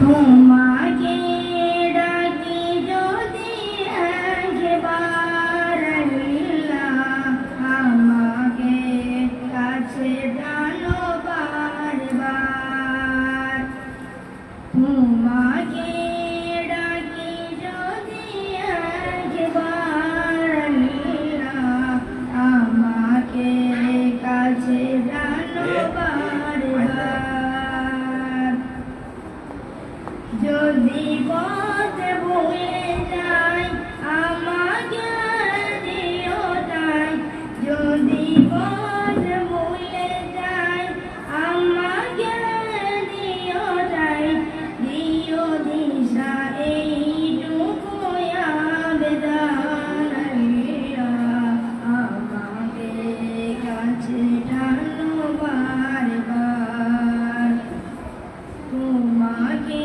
তোমাকে যাই, আমাকে দিও যদি পথ ভুলে যাই, আমাকে দিও তাই। দিও দিশা, এইটুকু আমাকে কাছে টানো বারবার তোমাকে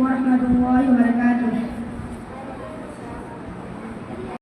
warahmatullahi wabarakatuh.